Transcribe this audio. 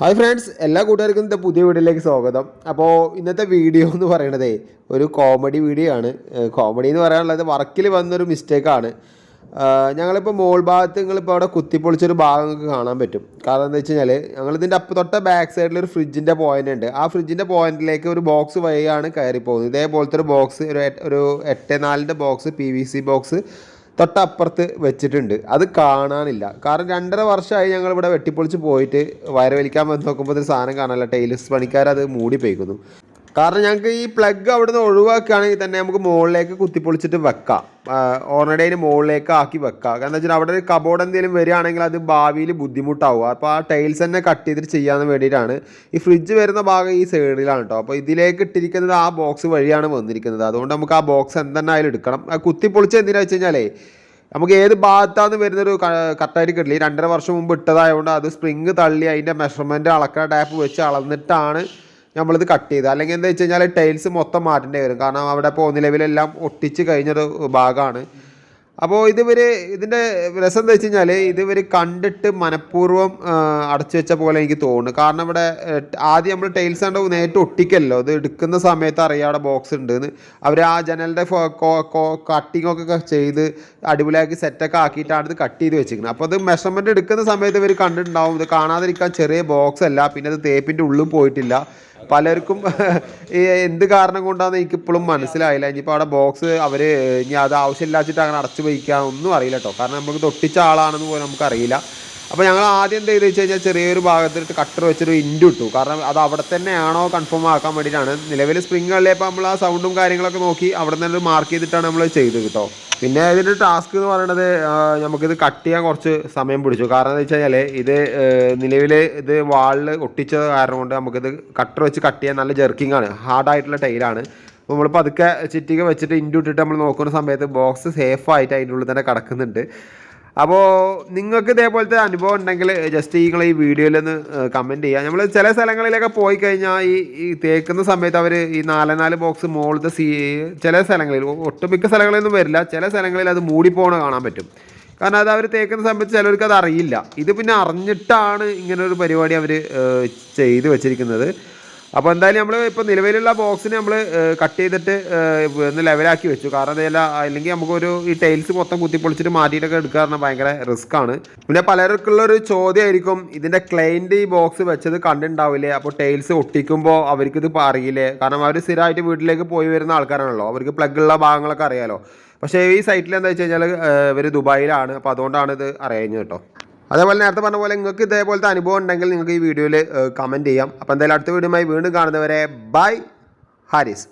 Hi friends എല്ലാ കൂട്ടുകാർക്കും ഇന്നത്തെ പുതിയ വീഡിയോയിലേക്ക് സ്വാഗതം. അപ്പോൾ ഇന്നത്തെ വീഡിയോ എന്ന് പറയണതേ ഒരു കോമഡി വീഡിയോ ആണ്. കോമഡി എന്ന് പറയാനുള്ളത് വർക്കിൽ വന്നൊരു മിസ്റ്റേക്കാണ് ഞങ്ങളിപ്പോൾ മോൾ ഭാഗത്ത് നിങ്ങളിപ്പോൾ അവിടെ കുത്തിപ്പൊളിച്ചൊരു ഭാഗം കാണാൻ പറ്റും. കാരണം എന്താ വെച്ച് കഴിഞ്ഞാൽ ഞങ്ങളിതിന്റെ അപ്പം തൊട്ട ബാക്ക് സൈഡിൽ ഒരു ഫ്രിഡ്ജിന്റെ പോയിന്റ് ഉണ്ട്. ആ ഫ്രിഡ്ജിന്റെ പോയിന്റിലേക്ക് ഒരു ബോക്സ് വഴിയാണ് കയറി പോകുന്നത് ഇതേപോലത്തെ ഒരു ബോക്സ് ഒരു ഒരു എട്ട് നാലിന്റെ box P V C box തൊട്ടപ്പുറത്ത് വെച്ചിട്ടുണ്ട്. അത് കാണാനില്ല. കാരണം രണ്ടര വർഷമായി ഞങ്ങൾ ഇവിടെ വെട്ടിപ്പൊളിച്ച് പോയിട്ട് വയറ് വലിക്കാൻ വന്ന് നോക്കുമ്പോൾ ഒരു സാധനം കാണാനില്ല. ടൈൽസ് പണിക്കാരത് മൂടി പോയിക്കുന്നു കാരണം ഞങ്ങൾക്ക് ഈ പ്ലഗ് അവിടെ നിന്ന് ഒഴിവാക്കുകയാണെങ്കിൽ തന്നെ നമുക്ക് മുകളിലേക്ക് കുത്തിപ്പൊളിച്ചിട്ട് വെക്കാം. ഓൾറെഡി അതിന് മുകളിലേക്ക് ആക്കി വെക്കാം. കാരണം വെച്ചാൽ അവിടെ ഒരു കബോർഡ് എന്തെങ്കിലും വരികയാണെങ്കിൽ അത് ഭാവിയിൽ ബുദ്ധിമുട്ടാവും. അപ്പോൾ ആ ടൈൽസ് തന്നെ കട്ട് ചെയ്തിട്ട് ചെയ്യാൻ വേണ്ടിയിട്ടാണ് ഈ ഫ്രിഡ്ജ് വരുന്ന ഭാഗം ഈ സൈഡിലാണ് കേട്ടോ അപ്പോൾ ഇതിലേക്ക് ഇട്ടിരിക്കുന്നത് ആ ബോക്സ് വഴിയാണ് വന്നിരിക്കുന്നത്. അതുകൊണ്ട് നമുക്ക് ആ ബോക്സ് എന്തെന്നായാലും എടുക്കണം. കുത്തിപ്പൊളിച്ച് എന്തിനാ വെച്ച് കഴിഞ്ഞാലേ നമുക്ക് ഏത് ഭാഗത്താണ് വരുന്നൊരു കറക്റ്റായിട്ട് കിട്ടില്ല. രണ്ടര വർഷം മുമ്പ് ഇട്ടതായതുകൊണ്ട് അത് സ്പ്രിങ് തള്ളി അതിന്റെ മെഷർമെന്റ് അളക്കുന്ന ടാപ്പ് വെച്ച് അളന്നിട്ടാണ് നമ്മളിത് കട്ട് ചെയ്ത്. അല്ലെങ്കിൽ എന്താ വെച്ച് കഴിഞ്ഞാൽ ടൈൽസ് മൊത്തം മാറ്റേണ്ടി വരും. കാരണം അവിടെ ഇപ്പോൾ നിലവിലെല്ലാം ഒട്ടിച്ച് കഴിഞ്ഞൊരു ഭാഗമാണ്. അപ്പോൾ ഇതിവർ ഇതിന്റെ രസം എന്താ വെച്ച് കഴിഞ്ഞാൽ ഇതിവർ കണ്ടിട്ട് മനഃപൂർവം അടച്ചു വെച്ച പോലെ എനിക്ക് തോന്നുന്നു. കാരണം ഇവിടെ ആദ്യം നമ്മൾ ടൈൽസ് കണ്ട് നേരിട്ട് ഒട്ടിക്കല്ലോ. ഇത് എടുക്കുന്ന സമയത്ത് അറിയാം അവിടെ ബോക്സ് ഉണ്ട് എന്ന് അവർ ആ ജനലിന്റെ കട്ടിങ് ഒക്കെ ചെയ്ത് അടിപൊളിയാക്കി സെറ്റൊക്കെ ആക്കിയിട്ടാണ് ഇത് കട്ട് ചെയ്ത് വെച്ചിരിക്കുന്നത്. അപ്പോൾ അത് മെഷർമെന്റ് എടുക്കുന്ന സമയത്ത് ഇവർ കണ്ടിട്ടുണ്ടാവും. ഇത് കാണാതിരിക്കാൻ ചെറിയ ബോക്സ് അല്ല. പിന്നെ അത് തേപ്പിന്റെ ഉള്ളിൽ പോയിട്ടില്ല. പലർക്കും എന്ത് കാരണം കൊണ്ടാണെന്ന് എനിക്ക് ഇപ്പോഴും മനസ്സിലായില്ല. ഇനിയിപ്പോൾ അവിടെ ബോക്സ് അവർ ഇനി അത് ആവശ്യമില്ലാച്ചിട്ട് അങ്ങനെ അടച്ചു വയ്ക്കാൻ ഒന്നും അറിയില്ല കേട്ടോ കാരണം നമുക്ക് തൊട്ടിച്ച ആളാണെന്ന് പോലും നമുക്കറിയില്ല. അപ്പോൾ ഞങ്ങൾ ആദ്യം എന്ത് ചെയ്ത് വെച്ച് കഴിഞ്ഞാൽ ചെറിയൊരു ഭാഗത്തിട്ട് കട്ടർ വെച്ചൊരു ഇൻഡു ഇട്ടു. കാരണം അത് അവിടെ തന്നെയാണോ കൺഫേം ആക്കാൻ വേണ്ടിയിട്ടാണ്. നിലവിൽ സ്പ്രിംഗ് കളിയപ്പോൾ നമ്മൾ ആ സൗണ്ടും കാര്യങ്ങളൊക്കെ നോക്കി അവിടെ തന്നെ മാർക്ക് ചെയ്തിട്ടാണ് നമ്മൾ ചെയ്തത് കേട്ടോ പിന്നെ ഇതിന്റെ ടാസ്ക് എന്ന് പറയുന്നത് നമുക്കിത് കട്ട് ചെയ്യാൻ കുറച്ച് സമയം പിടിച്ചു. കാരണം എന്താ വെച്ച് കഴിഞ്ഞാൽ ഇത് നിലവിൽ ഇത് വാളിൽ ഒട്ടിച്ചത് കാരണം കൊണ്ട് നമുക്കിത് കട്ടർ വെച്ച് കട്ട് ചെയ്യാൻ നല്ല ജെർക്കിംഗ് ആണ്. ഹാർഡായിട്ടുള്ള ടൈലാണ് അപ്പോൾ നമ്മൾ പതുക്കെ ചിറ്റിക വെച്ചിട്ട് ഇൻഡു ഇട്ടിട്ട് നമ്മൾ നോക്കുന്ന സമയത്ത് ബോക്സ് സേഫ് ആയിട്ട് അതിന്റെ ഉള്ളിൽ തന്നെ കിടക്കുന്നുണ്ട്. അപ്പോൾ നിങ്ങൾക്ക് ഇതേപോലത്തെ അനുഭവം ഉണ്ടെങ്കിൽ ജസ്റ്റ് നിങ്ങൾ ഈ വീഡിയോയിൽ ഒന്ന് കമന്റ് ചെയ്യുക നമ്മൾ ചില സ്ഥലങ്ങളിലൊക്കെ പോയി കഴിഞ്ഞാൽ ഈ ഈ തേക്കുന്ന സമയത്ത് അവർ ഈ നാല് ബോക്സ് മുകളിലത്തെ സീ ചില സ്ഥലങ്ങളിൽ ഒട്ടുമിക്ക സ്ഥലങ്ങളിലൊന്നും വരില്ല. ചില സ്ഥലങ്ങളിൽ അത് മൂടിപ്പോണ കാണാൻ പറ്റും. കാരണം അത് അവർ തേക്കുന്ന സമയത്ത് ചിലർക്ക് അത് അറിയില്ല. ഇത് പിന്നെ അറിഞ്ഞിട്ടാണ് ഇങ്ങനൊരു പരിപാടി അവർ ചെയ്തു വെച്ചിരിക്കുന്നത്. അപ്പോൾ എന്തായാലും നമ്മൾ ഇപ്പോൾ നിലവിലുള്ള ബോക്സിന് നമ്മൾ കട്ട് ചെയ്തിട്ട് ഒന്ന് ലെവലാക്കി വെച്ചു. കാരണം അതല്ല അല്ലെങ്കിൽ നമുക്കൊരു ഈ ടൈൽസ് മൊത്തം കുത്തിപ്പൊളിച്ചിട്ട് മാറ്റിയിട്ടൊക്കെ എടുക്കുക പറഞ്ഞാൽ ഭയങ്കര റിസ്ക് ആണ്. പിന്നെ പലർക്കുള്ള ഒരു ചോദ്യമായിരിക്കും ഇതിന്റെ ക്ലൈന്റ് ഈ ബോക്സ് വെച്ചത് കണ്ടിട്ടുണ്ടാവില്ലേ അപ്പോൾ ടൈൽസ് ഒട്ടിക്കുമ്പോൾ അവർക്കിത് അറിയില്ലേ? കാരണം അവർ സ്ഥിരമായിട്ട് വീട്ടിലേക്ക് പോയി വരുന്ന ആൾക്കാരാണല്ലോ. അവർക്ക് പ്ലഗ് ഉള്ള ഭാഗങ്ങളൊക്കെ അറിയാലോ. പക്ഷേ ഈ സൈറ്റിൽ എന്താ വെച്ച് കഴിഞ്ഞാൽ ഇവർ ദുബായിലാണ്. അപ്പോൾ അതുകൊണ്ടാണ് ഇത് അറിയുന്നത് കേട്ടോ. അതേപോലെ നേരത്തെ പറഞ്ഞ പോലെ നിങ്ങൾക്ക് ഇതേപോലത്തെ അനുഭവം ഉണ്ടെങ്കിൽ നിങ്ങൾക്ക് ഈ വീഡിയോയിൽ കമന്റ് ചെയ്യാം. അപ്പോൾ എന്തായാലും അടുത്ത വീഡിയോയുമായി വീണ്ടും കാണുന്നവരെ ബൈ ഹാരിസ്